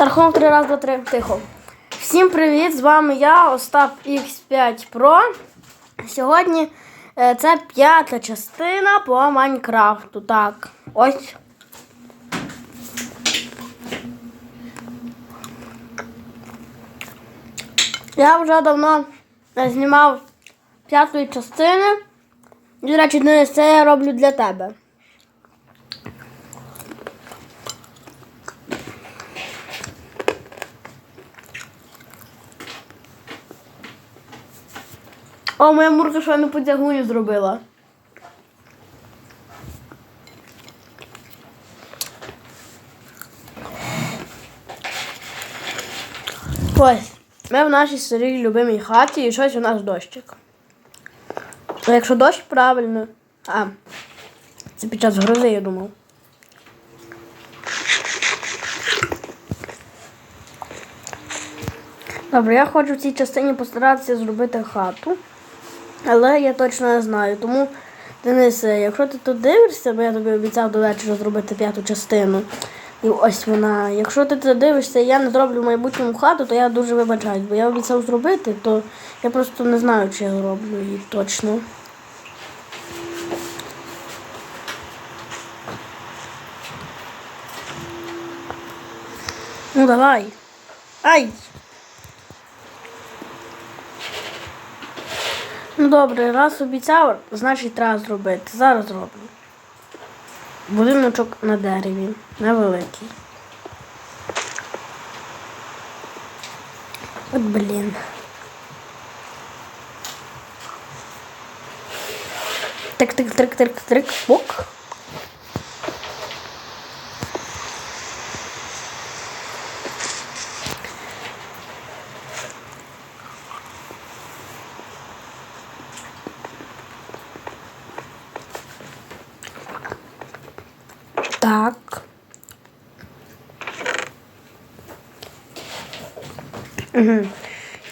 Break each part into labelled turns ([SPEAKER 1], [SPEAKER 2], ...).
[SPEAKER 1] Рахунок 3 раз, два, три. Тихо. Всім привіт! З вами я, Остап X5 Pro. Сьогодні е, це п'ята частина по Майнкрафту. Так, ось. Я вже давно знімав п'ятої частини. До речі, Денис, це я роблю для тебе. О, моя мурка щойно потягуню зробила. Ось, ми в нашій старій любимій хаті і щось у нас дощик. А якщо дощ, правильно. А, це під час грози, я думав. Добре, я хочу в цій частині постаратися зробити хату. Але я точно не знаю. Тому, Денисе, якщо ти тут дивишся, бо я тобі обіцяв до вечора зробити п'яту частину. І ось вона. Якщо ти це дивишся я не зроблю в майбутньому хату, то я дуже вибачаюсь, бо я обіцяв зробити, то я просто не знаю, чи я зроблю її точно. Ну давай. Ай! Ну добре, раз обіцяв, значить треба зробити. Зараз зроблю. Будиночок на дереві. Невеликий. От блін. Тик, тик,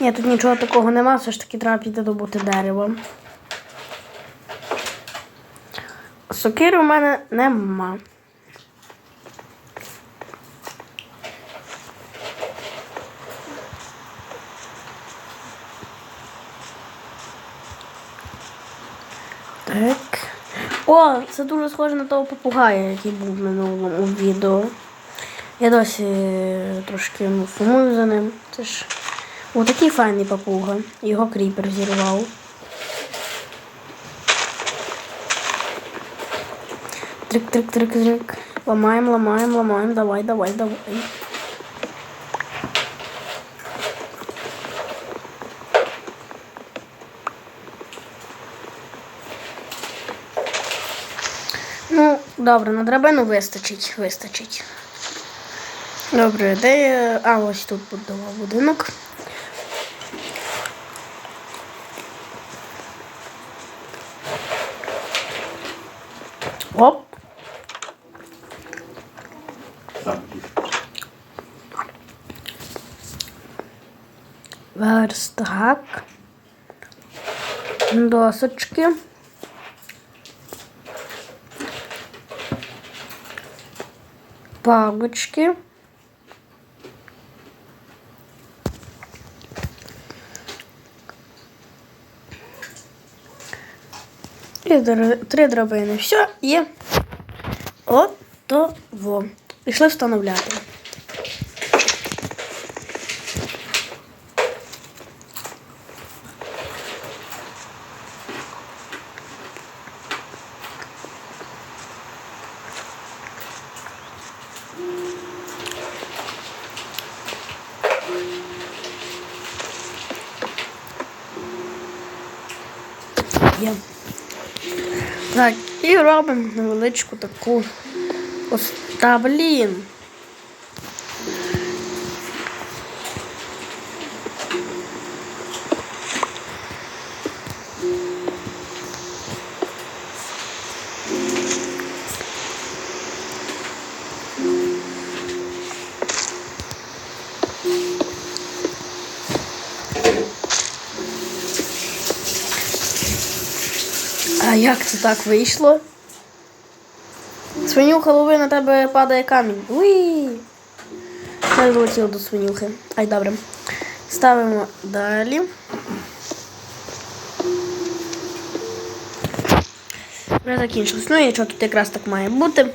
[SPEAKER 1] Ні, тут нічого такого нема, все ж таки треба піти добути дерево. Сокири у мене нема. Так. О, це дуже схоже на того попугая, який був в минулому відео. Я досі трошки ну, сумую за ним. Це ж о, такий файний папуга. Його кріпер зірвав. Трик, трик, трик, трик. Ламаємо, ламаємо, ламаємо. Давай, давай, давай. Ну, добре, на драбину вистачить, вистачить. Добре, де я. А, ось тут будував будинок. Оп. Верстак. Досочки. палочки. Три драбини. Все, є. Готово. Пішли встановляти. Є. Так, і робимо невеличку таку ось та блін. А як це так вийшло? Свиню голови на тебе падає камінь. Уї! Я залетіла до свинюхи. Ай, добре. Ставимо далі. Вже закінчилось. Ну і що тут якраз так має бути.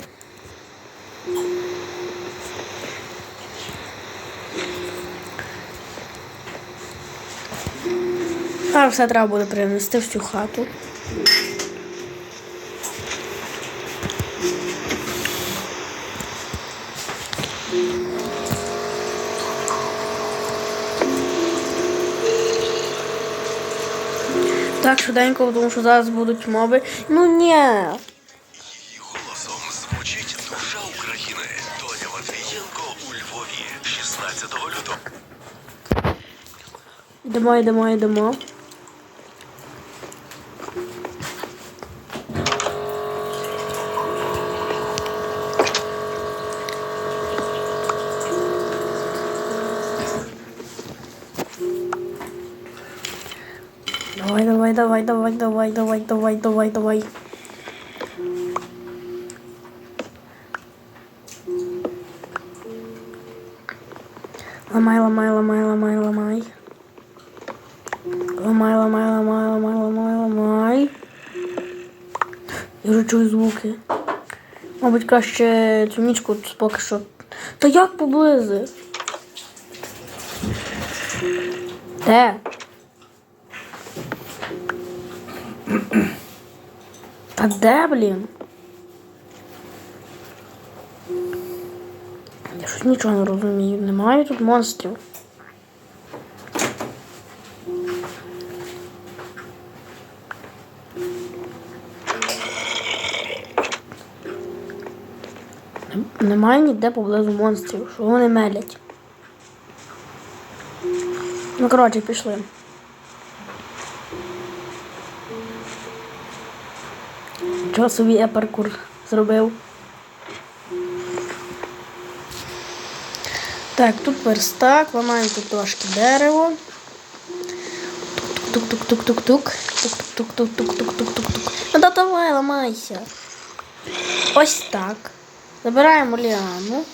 [SPEAKER 1] А все треба буде принести в цю хату. Так, швиденько, тому що зараз будуть мови. Ну ні.
[SPEAKER 2] Її голосом звучить душа України. Тоня Матвієнко у Львові 16 лютого.
[SPEAKER 1] Йдемо, йдемо, йдемо. давай, давай, давай, давай, давай, давай, давай, давай. Ламай, ламай, ламай, ламай, ламай. Ламай, ламай, ламай, ламай, ламай, ламай. Я вже чую звуки. Мабуть, краще цю мічку поки що. Та як поблизи? Де? Та де, блін? Я щось нічого не розумію. Немає тут монстрів. Немає ніде поблизу монстрів. Що вони мелять? Ну, коротше, пішли. Чого собі я паркур зробив? Так, тут верстак, ламаємо тут трошки дерево. Тук-тук-тук-тук-тук. Тук-тук-тук-тук-тук-тук-тук-тук. Ну да давай, ламайся. Ось так. Забираємо ліану.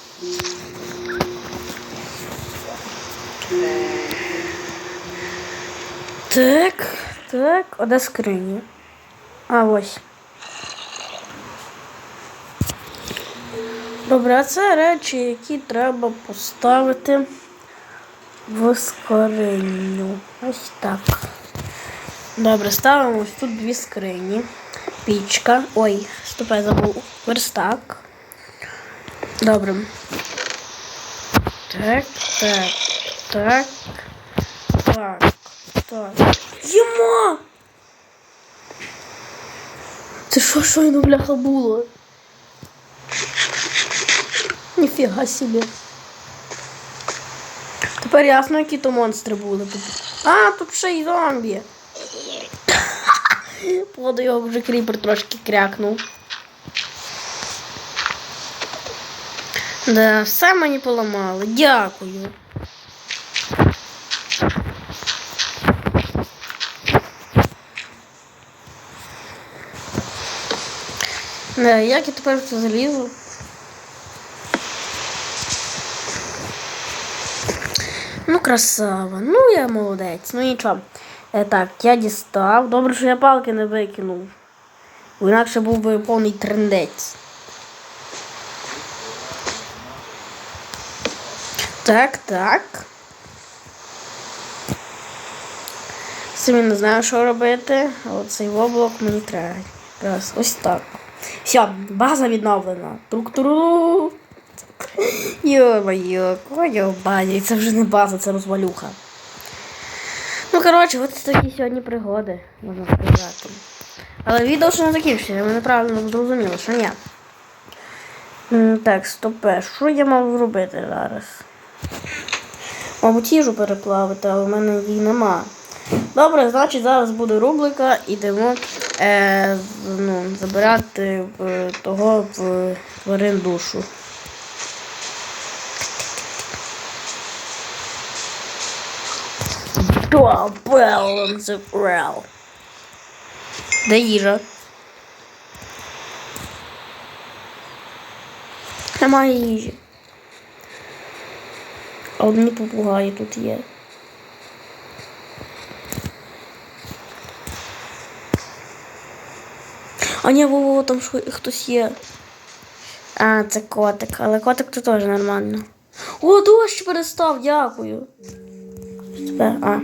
[SPEAKER 1] Так, так, а де скрині? А ось. Добре, а це речі, які треба поставити в скриню. Ось так. Добре, ставимо ось тут дві скрині. Пічка. Ой, стоп, забув. Верстак. Добре. Так, так, так, так, так. Єма! Це що щойно бляха було? Ніфіга собі. Тепер ясно, які то монстри були. А, тут ще й зомбі. Походу його вже кріпер трошки крякнув. Да, все мені поламало. Дякую. Да, як я тепер це залізу? Ну, красава. Ну, я молодець. Ну нічого. Е, так, я дістав. Добре, що я палки не викинув. Бо інакше був би повний трендець. Так, так. Самі не знаю, що робити, а от воблок мені треба. Раз, ось так. Все, база відновлена. Тук-туру. Йо-моє, коня бані, це вже не база, це розвалюха. Ну, коротше, от такі сьогодні пригоди, можна сказати. Але відео ще не закінчується, ви неправильно зрозуміли, що ні. Так, стопе, що я мав робити зараз? Мабуть, їжу переплавити, але в мене її нема. Добре, значить зараз буде рубрика, ідемо е, ну, забирати в, того в тварин душу. Balance of real. Де їжа? Немає їжі. А одні попугаї тут є. А ні, во, во, там що, хтось є. А, це котик, але котик тут теж нормально. О, дощ перестав, дякую. Тепер, а.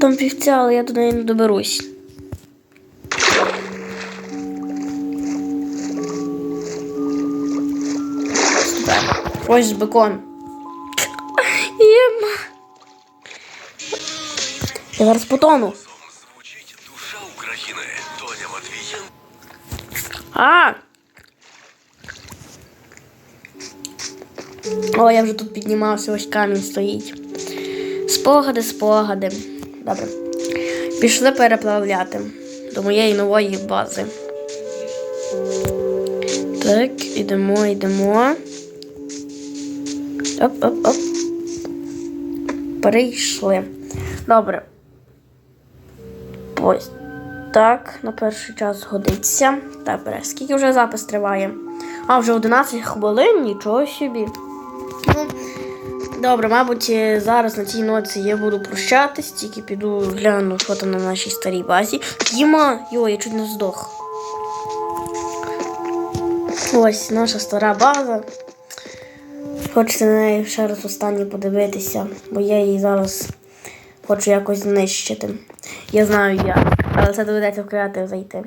[SPEAKER 1] Там півця, але я до неї не доберусь. Ось бекон. Єма. Я зараз потону. А! О, я вже тут піднімався, ось камінь стоїть. Спогади, спогади. Добре. Пішли переплавляти до моєї нової бази. Так, ідемо, йдемо. Оп, оп, оп. Перейшли. Добре. Ось так, на перший час годиться. Добре, скільки вже запис триває? А, вже 11 хвилин, нічого собі. Добре, мабуть, е, зараз на цій ноці я буду прощатись, тільки піду гляну, що там на нашій старій базі. Діма, йо, я чуть не здох. Ось наша стара база. Хочете на неї ще раз останнє подивитися, бо я її зараз хочу якось знищити. Я знаю як, але це доведеться в креатив зайти.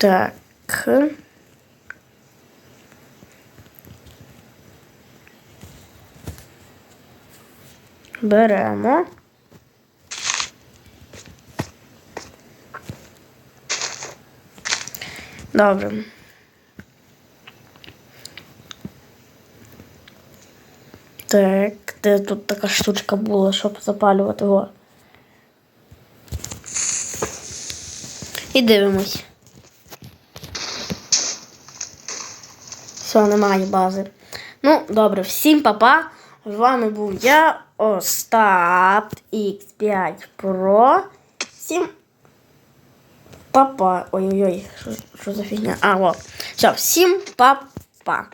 [SPEAKER 1] Так. Беремо. Добре. Так, де тут така штучка була, щоб запалювати його. І дивимось. Все, немає бази. Ну, добре, всім па-па. З вами був я, Остап X5 Pro. Всім па-па. Ой-ой-ой, що, за фігня? А, о. Все, всім па-па.